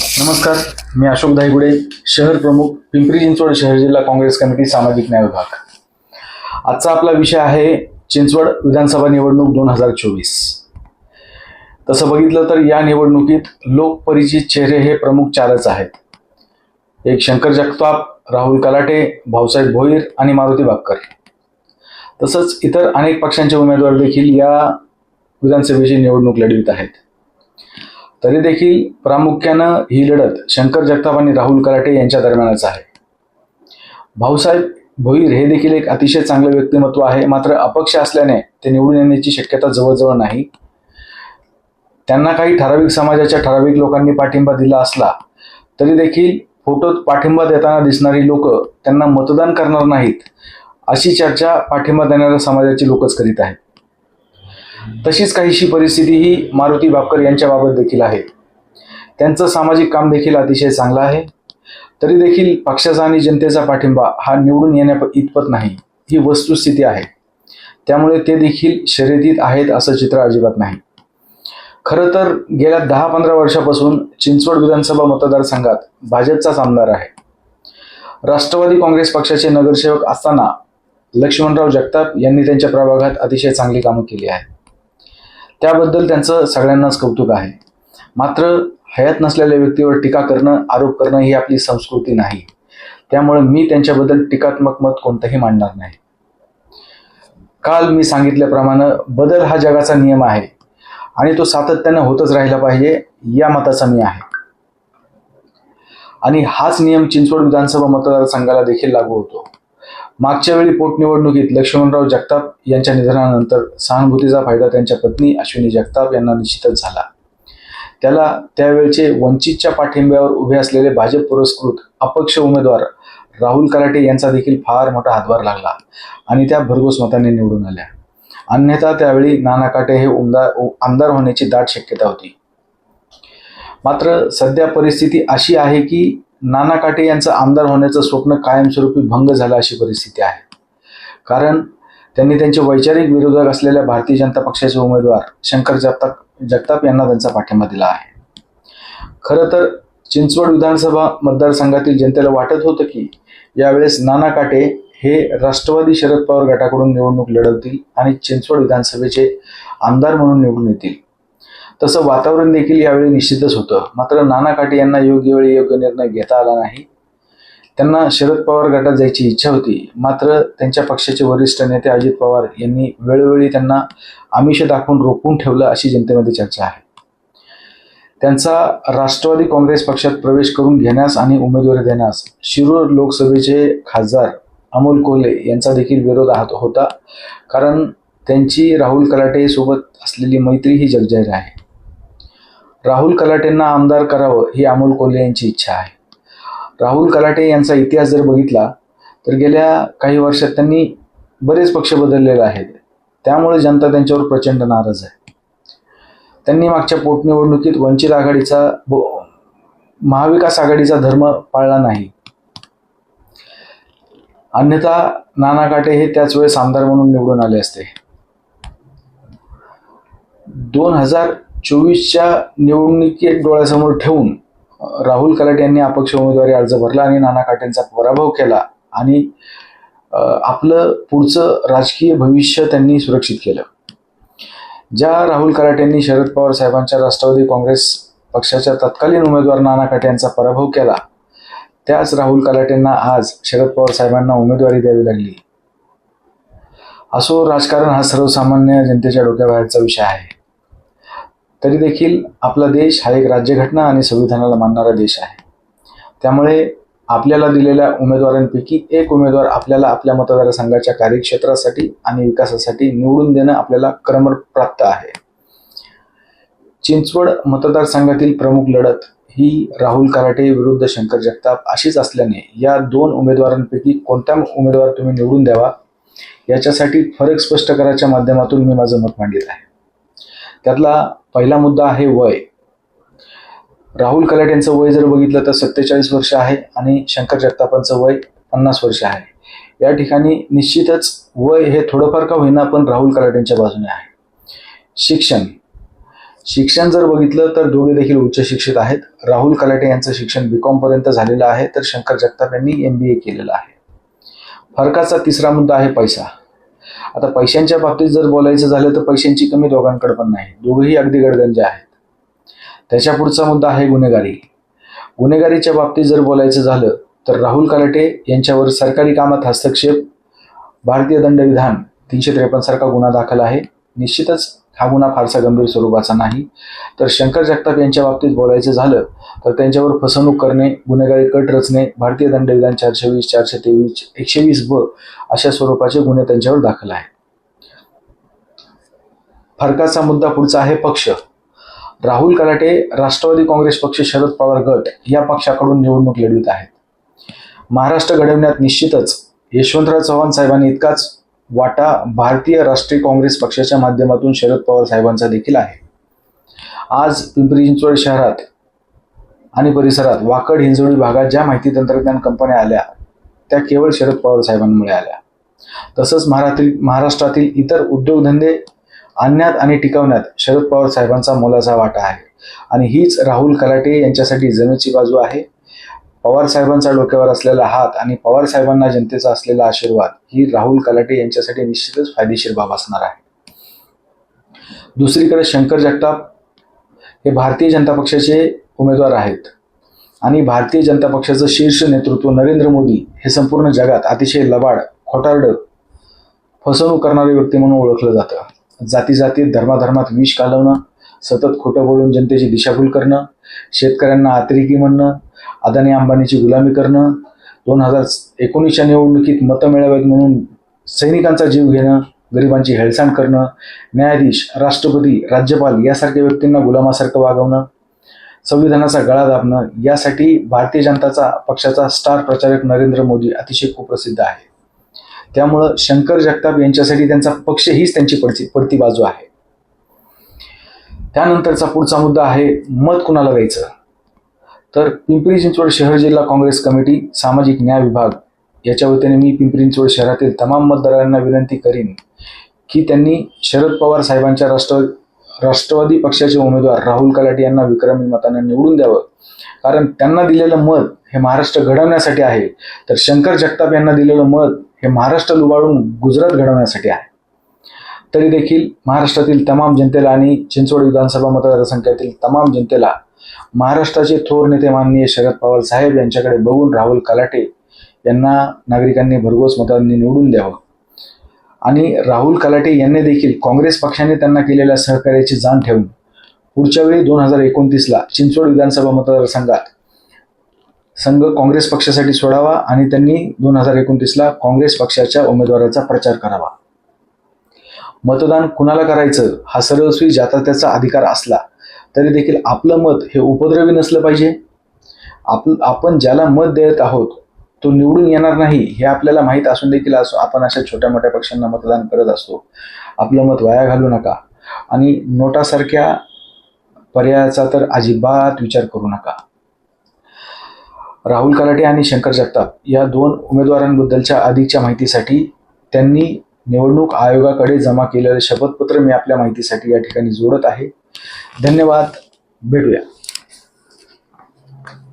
नमस्कार मी अशोक धायगुडे शहर प्रमुख पिंपरी चिंचवड शहर जिल्हा काँग्रेस कमिटी सामाजिक न्याय विभाग. आजचा आपला विषय आहे चिंचवड विधानसभा निवडणूक दोन हजार चोवीस. तसं बघितलं तर या निवडणुकीत लोकपरिचित चेहरे हे प्रमुख चारच आहेत. एक शंकर जगताप राहुल कलाटे भाऊसाहेब भोईर आणि मारुती बापकर. तसंच इतर अनेक पक्षांचे उमेदवार देखील या विधानसभेची निवडणूक लढवित आहेत. तरी देखील प्रामुख्यानं ही लढत शंकर जगताप आणि राहुल कराटे यांच्या दरम्यानच आहे. भाऊसाहेब भोईर हे देखील एक अतिशय चांगलं व्यक्तिमत्व आहे. मात्र अपक्ष असल्याने ते निवडून येण्याची शक्यता जवळजवळ नाही. त्यांना काही ठराविक समाजाच्या ठराविक लोकांनी पाठिंबा दिला असला तरी देखील फोटोत पाठिंबा देताना दिसणारी लोक त्यांना मतदान करणार नाहीत अशी चर्चा पाठिंबा देणाऱ्या समाजाची लोकच करीत आहेत. तशीच काहीशी परिस्थिती ही मारुती बापकर यांच्याबाबत देखील आहे. त्यांचं सामाजिक काम देखील अतिशय चांगलं आहे. तरी देखील पक्षाचा आणि जनतेचा पाठिंबा हा निवडून येण्या इतपत नाही. ही वस्तुस्थिती आहे. त्यामुळे ते देखील शर्यतीत आहेत असं चित्र अजिबात नाही. खरं तर गेल्या दहा पंधरा वर्षापासून चिंचवड विधानसभा मतदारसंघात भाजपचाच आमदार आहे. राष्ट्रवादी काँग्रेस पक्षाचे नगरसेवक असताना लक्ष्मणराव जगताप यांनी त्यांच्या प्रभागात अतिशय चांगली कामं केली आहेत. त्याबद्दल त्यांचं सगळ्यांनाच कौतुक आहे. मात्र हयात नसलेल्या व्यक्तीवर टीका करणं आरोप करणं ही आपली संस्कृती नाही. त्यामुळे मी त्यांच्याबद्दल टीकात्मक मत कोणतंही मांडणार नाही. काल मी सांगितल्याप्रमाणे बदल हा जगाचा नियम आहे आणि तो सातत्यानं होतच राहिला पाहिजे या मताचा मी आहे. आणि हाच नियम चिंचवड विधानसभा मतदारसंघाला देखील लागू होतो. मागच्या वेळी पोटनिवडणुकीत लक्ष्मणराव जगताप यांच्या निधनानंतर सहानुभूतीचा फायदा त्यांच्या पत्नी अश्विनी जगताप यांना निश्चितच झाला. त्याला त्यावेळचे वंचितच्या पाठिंब्यावर उभे असलेले भाजप पुरस्कृत अपक्ष उमेदवार राहुल कराटे यांचा देखील फार मोठा हातभार लागला आणि त्या भरघोस मताने निवडून आल्या. अन्यथा त्यावेळी नाना काटे हे उमदार आमदार होण्याची दाट शक्यता होती. मात्र सध्या परिस्थिती अशी आहे की नाना काटे यांचं आमदार होण्याचं स्वप्न कायमस्वरूपी भंग झालं अशी परिस्थिती आहे. कारण त्यांनी त्यांचे वैचारिक विरोधक असलेल्या भारतीय जनता पक्षाचे उमेदवार शंकर जगताप जगताप यांना त्यांचा पाठिंबा दिला आहे. खरं तर चिंचवड विधानसभा मतदारसंघातील जनतेला वाटत होतं की यावेळेस नाना काटे हे राष्ट्रवादी शरद पवार गटाकडून निवडणूक लढवतील आणि चिंचवड विधानसभेचे आमदार म्हणून निवडून येतील. तसं वातावरण देखील यावेळी निश्चितच होतं. मात्र नाना काटे यांना योग्य वेळी योग्य निर्णय घेता आला नाही. त्यांना शरद पवार गटात जायची इच्छा होती. मात्र त्यांच्या पक्षाचे वरिष्ठ नेते अजित पवार यांनी वेळोवेळी त्यांना आमिष दाखवून रोखून ठेवलं अशी जनतेमध्ये चर्चा आहे. त्यांचा राष्ट्रवादी काँग्रेस पक्षात प्रवेश करून घेण्यास आणि उमेदवारी देण्यास शिरूर लोकसभेचे खासदार अमोल कोल्हे यांचा देखील विरोध आहात होता. कारण त्यांची राहुल कलाटे सोबत असलेली मैत्री ही जगजाहीर आहे. राहुल कलाटेंना आमदार करावं ही अमोल कोल्हे यांची इच्छा आहे. राहुल कलाटे यांचा इतिहास जर बघितला तर गेल्या काही वर्षात त्यांनी बरेच पक्ष बदललेले आहेत. त्यामुळे जनता त्यांच्यावर प्रचंड नाराज आहे. त्यांनी मागच्या पोटनिवडणुकीत वंचित आघाडीचा महाविकास आघाडीचा धर्म पाळला नाही. अन्यथा नाना काटे हे त्याच वेळेस आमदार म्हणून निवडून आले असते. दोन हजार चोवीसच्या निवडणुकीत डोळ्यासमोर ठेवून राहुल कलाटे यांनी अपक्ष उमेदवारी अर्ज भरला आणि नाना काटेंचा पराभव केला आणि आपलं पुढचं राजकीय भविष्य त्यांनी सुरक्षित केलं. ज्या राहुल कराटेंनी शरद पवार साहेबांच्या राष्ट्रवादी काँग्रेस पक्षाच्या तत्कालीन उमेदवार नाना काटे यांचा पराभव केला त्याच राहुल कलाटेंना आज शरद पवार साहेबांना उमेदवारी द्यावी लागली. असो राजकारण हा सर्वसामान्य जनतेच्या डोक्याबाहेरचा विषय आहे. तरी देखील आपला देश हा एक राज्यघटना आणि संविधानाला मानणारा देश आहे. त्यामुळे आपल्याला दिलेल्या उमेदवारांपैकी एक उमेदवार आपल्याला आपल्या मतदारसंघाच्या कार्यक्षेत्रासाठी आणि विकासासाठी निवडून देणं आपल्याला क्रमप्राप्त आहे. चिंचवड मतदारसंघातील प्रमुख लढत ही राहुल कराटे विरुद्ध शंकर जगताप अशीच असल्याने या दोन उमेदवारांपैकी कोणत्या उमेदवार तुम्ही निवडून द्यावा याच्यासाठी फरक स्पष्ट करायच्या माध्यमातून मी माझं मत मांडत आहे. त्यातला पहिला मुद्दा आहे वय. राहुल कलाट यांचं वय जर बघितलं तर सत्तेचाळीस वर्ष आहे आणि शंकर जगतापांचं वय पन्नास वर्ष आहे. या ठिकाणी निश्चितच वय हे थोडंफार का होईना पण राहुल कलाट यांच्या बाजूने आहे. शिक्षण. शिक्षण जर बघितलं तर दोघे देखील उच्च शिक्षित आहेत. राहुल कलाटे यांचं शिक्षण बी कॉम पर्यंत झालेलं आहे तर शंकर जगताप यांनी एम बी ए केलेलं आहे. फरकाचा तिसरा मुद्दा आहे पैसा. आता पैशांच्या बाबतीत जर बोलायचं झालं तर पैशांची कमी दोघांकडे पण नाही. दोघंही अगदी गडगंज आहेत. त्याच्या पुढचा मुद्दा आहे गुन्हेगारी. गुन्हेगारीच्या बाबतीत जर बोलायचं झालं तर राहुल कालटे यांच्यावर सरकारी कामात हस्तक्षेप भारतीय दंडविधान तीनशे त्रेपन्न सारखा गुन्हा दाखल आहे. निश्चितच हा गुन्हा फारसा गंभीर स्वरूपाचा नाही. तर शंकर जगताप यांच्या बाबतीत बोलायचं झालं तर त्यांच्यावर फसवणूक करणे गुन्हेगारी कट रचणे भारतीय दंडविधान चारशे वीस चारशे तेवीस एकशे वीस ब अशा स्वरूपाचे गुन्हे त्यांच्यावर दाखल आहेत. फरकाचा मुद्दा पुढचा आहे पक्ष. राहुल कलाटे राष्ट्रवादी काँग्रेस पक्ष शरद पवार गट या पक्षाकडून निवडणूक लढवित आहेत. महाराष्ट्र घडवण्यात निश्चितच यशवंतराव चव्हाण साहेबांनी इतकाच वाटा भारतीय राष्ट्रीय काँग्रेस पक्षाच्या माध्यमातून शरद पवार साहेबांचा देखील आहे. आज पिंपरी चिंचवड शहरात आणि परिसरात वाकड हिंजवडी भागात ज्या माहिती तंत्रज्ञान कंपन्या आल्या त्या केवळ शरद पवार साहेबांमुळे आल्या. तसंच महाराष्ट्रातील महाराष्ट्रातील इतर उद्योगधंदे आणण्यात आणि टिकवण्यात शरद पवार साहेबांचा मोलाचा वाटा आहे. आणि हीच राहुल कलाटे यांच्यासाठी जमेची बाजू आहे. पवार साहेबांचा डोक्यावर असलेला हात आणि पवार साहेबांना जनतेचा असलेला आशीर्वाद ही राहुल कलाटे यांच्यासाठी निश्चितच फायदेशीर बाब असणार आहे. दुसरीकडे शंकर जगताप हे भारतीय जनता पक्षाचे उमेदवार आहेत आणि भारतीय जनता पक्षाचं शीर्ष नेतृत्व नरेंद्र मोदी हे संपूर्ण जगात अतिशय लबाड खोटारड फसवणूक करणारे व्यक्ती म्हणून ओळखलं जातं. जाती जातीत धर्माधर्मात विष घालवणं सतत खोटं बोलून जनतेची दिशाभूल करणं शेतकऱ्यांना अतिरेकी म्हणणं अदानी अंबानीची गुलामी करणं दोन हजार एकोणीसच्या निवडणुकीत मतं मिळावेत म्हणून सैनिकांचा जीव घेणं गरिबांची हेळसांड करणं न्यायाधीश राष्ट्रपती राज्यपाल यासारख्या व्यक्तींना गुलामासारखं वागवणं संविधानाचा गळा दाबणं यासाठी भारतीय जनताचा पक्षाचा स्टार प्रचारक नरेंद्र मोदी अतिशय कुप्रसिद्ध आहे. त्यामुळं शंकर जगताप यांच्यासाठी त्यांचा पक्ष हीच त्यांची पडती पडती बाजू आहे. त्यानंतरचा पुढचा मुद्दा आहे मत कुणाला द्यायचं? तर पिंपरी चिंचवड शहर जिल्हा काँग्रेस कमिटी सामाजिक न्याय विभाग याच्या वतीने मी पिंपरी चिंचवड शहरातील तमाम मतदारांना विनंती करीन की त्यांनी शरद पवार साहेबांच्या राष्ट्र राष्ट्रवादी पक्षाचे उमेदवार राहुल कलाटे यांना विक्रमी मताने निवडून द्यावं. कारण त्यांना दिलेलं मत हे महाराष्ट्र घडवण्यासाठी आहे. तर शंकर जगताप यांना दिलेलं मत हे महाराष्ट्र लुबाडून गुजरात घडवण्यासाठी आहे. तरी देखील महाराष्ट्रातील तमाम जनतेला आणि चिंचवड विधानसभा मतदारसंघातील तमाम जनतेला महाराष्ट्राचे थोर नेते माननीय शरद पवार साहेब यांच्याकडे बघून राहुल कलाटे यांना नागरिकांनी भरघोस मतांनी निवडून द्यावं. आणि राहुल कलाटे यांनी देखील काँग्रेस पक्षाने त्यांना केलेल्या सहकार्याची जाण ठेवून पुढच्या वेळी दोन हजार एकोणतीसला चिंचवड विधानसभा मतदारसंघात संघ काँग्रेस पक्षासाठी सोडावा आणि त्यांनी दोन हजार एकोणतीसला काँग्रेस पक्षाच्या उमेदवाराचा प्रचार करावा. मतदान कुणाला करायचं हा सर्वस्वी ज्याचा त्याचा अधिकार असला तरी देखील आपलं मत हे उपद्रवी नसलं पाहिजे. आप आपण ज्याला मत देत आहोत तो निवडून येणार नाही हे आपल्याला माहीत असून देखील असो आपण अशा छोट्या मोठ्या पक्षांना मतदान करत असतो. आपलं मत वाया घालू नका आणि नोटासारख्या पर्यायाचा तर अजिबात विचार करू नका. राहुल कलाटे आणि शंकर जगताप या दोन उमेदवारांबद्दलच्या अधिकच्या माहितीसाठी त्यांनी निवडणूक आयोगाकडे जमा केलेलं शपथपत्र मी आपल्या माहितीसाठी या ठिकाणी जोडत आहे. धन्यवाद. भेटूया.